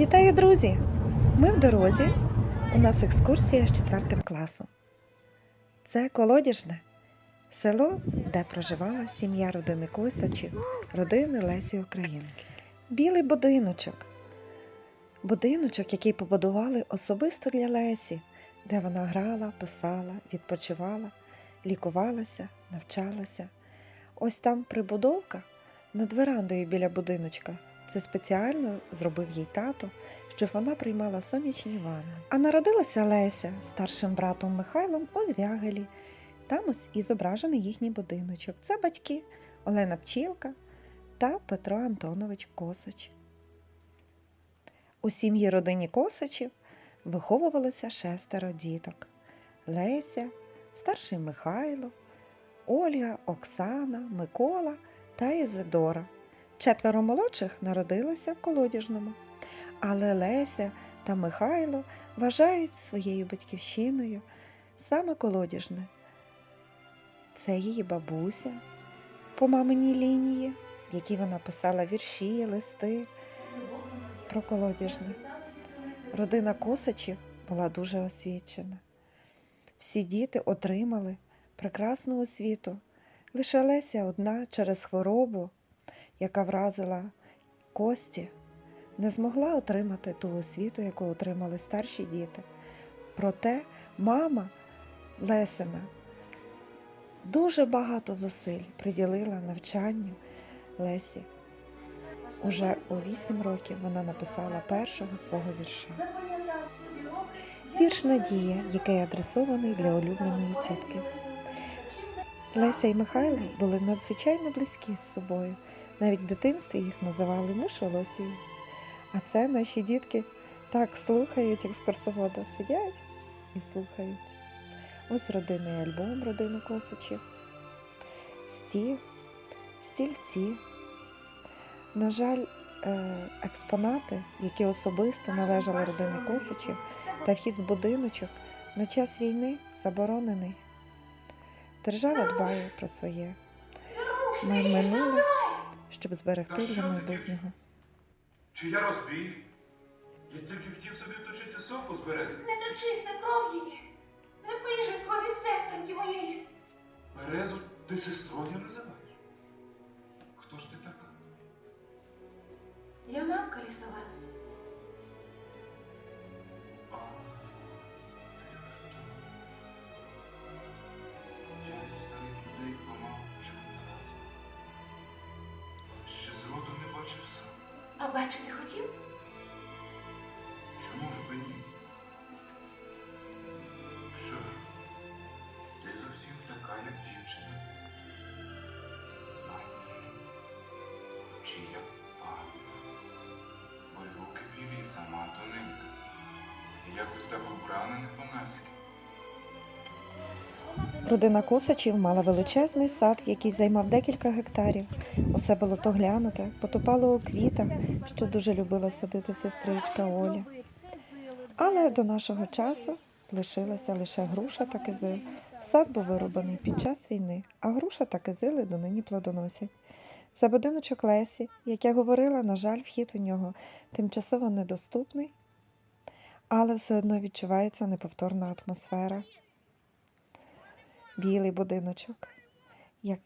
Вітаю, друзі! Ми в дорозі. У нас екскурсія з четвертим класом. Це Колодяжне, село, де проживала сім'я родини Косачів, родини Лесі Українки. Білий будиночок. Будиночок, який побудували особисто для Лесі, де вона грала, писала, відпочивала, лікувалася, навчалася. Ось там прибудовка над верандою біля будиночка. Це спеціально зробив їй тато, щоб вона приймала сонячні ванни. А народилася Леся старшим братом Михайлом у Звягелі. Там ось і зображений їхній будиночок. Це батьки Олена Пчілка та Петро Антонович Косач. У сім'ї родині Косачів виховувалося шестеро діток: Леся, старший Михайло, Ольга, Оксана, Микола та Ізидора. Четверо молодших народилися в колодяжному, але Леся та Михайло вважають своєю батьківщиною саме колодяжне. Це її бабуся по маминій лінії, в якій вона писала вірші, листи про колодяжне. Родина Косачів була дуже освічена. Всі діти отримали прекрасну освіту. Лише Леся одна через хворобу яка вразила Кості, не змогла отримати ту освіту, яку отримали старші діти. Проте мама Лесина дуже багато зусиль приділила навчанню Лесі. Уже у вісім років вона написала першого свого вірша. Вірш Надія, який адресований для улюбленої тітки. Леся і Михайло були надзвичайно близькі з собою. Навіть в дитинстві їх називали мишолосії. А це наші дітки так слухають екскурсовода, сидять і слухають. Ось родинний альбом родини Косачів, стіл, стільці. На жаль, е, експонати, які особисто належали родині Косачів, та вхід в будиночок на час війни заборонений. Держава дбає про своє минуле щоб зберегти для майбутнього. Чи я розбій? Я тільки хотів собі точити соку з берези. Не точися кров її. Не пий же крові сестринки моєї. Березу ти сестрою називаєш? Хто ж ти така? А бачити хотів? Чому ж би ні? Що? ж, Ти зовсім така, як дівчина. А ні. Чи я пан? Бо руки білі, і сама тоненька. І якось так убрана не по-наськи. Родина Косачів мала величезний сад, який займав декілька гектарів. Усе було то глянуте, потопало у квітах, що дуже любила садити сестричка Оля. Але до нашого часу лишилася лише груша та кизил. Сад був вирубаний під час війни, а груша та кизили донині плодоносять. Це будиночок Лесі, як я говорила, на жаль, вхід у нього тимчасово недоступний, але все одно відчувається неповторна атмосфера. Білий будиночок, як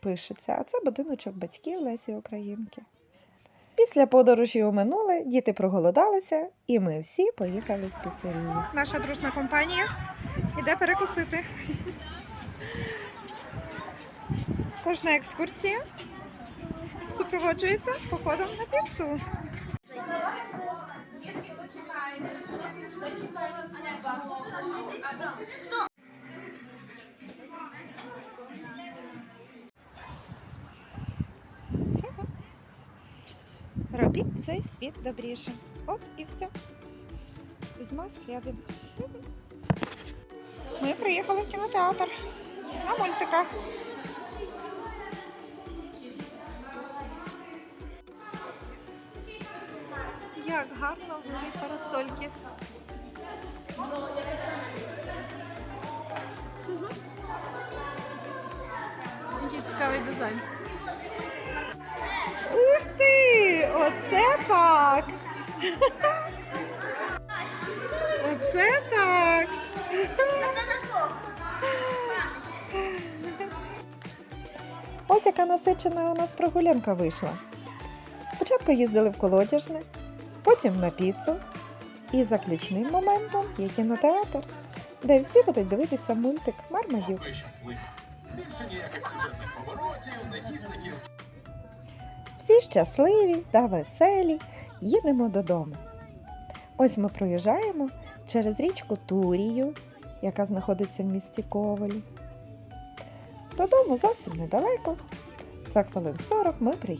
пишеться, а це будиночок батьків Лесі Українки. Після подорожі у минуле діти проголодалися, і ми всі поїхали в піцерію. Наша дружна компанія йде перекусити. Кожна екскурсія супроводжується походом на піцу. Робіть цей світ добрішим. От і все. Візьма Скрябін. Ми приїхали в кінотеатр на мультика. Як гарно в нові парасольки. Який цікавий дизайн. Так. Оце так. Ось яка насичена у нас прогулянка вийшла. Спочатку їздили в колодяжне, потім на піцу. І заключним моментом є кінотеатр, де всі будуть дивитися мультик Мармадюк. Всі щасливі та веселі, їдемо додому. Ось ми проїжджаємо через річку Турію, яка знаходиться в місті Ковелі. Додому зовсім недалеко. За хвилин 40 ми приїдемо.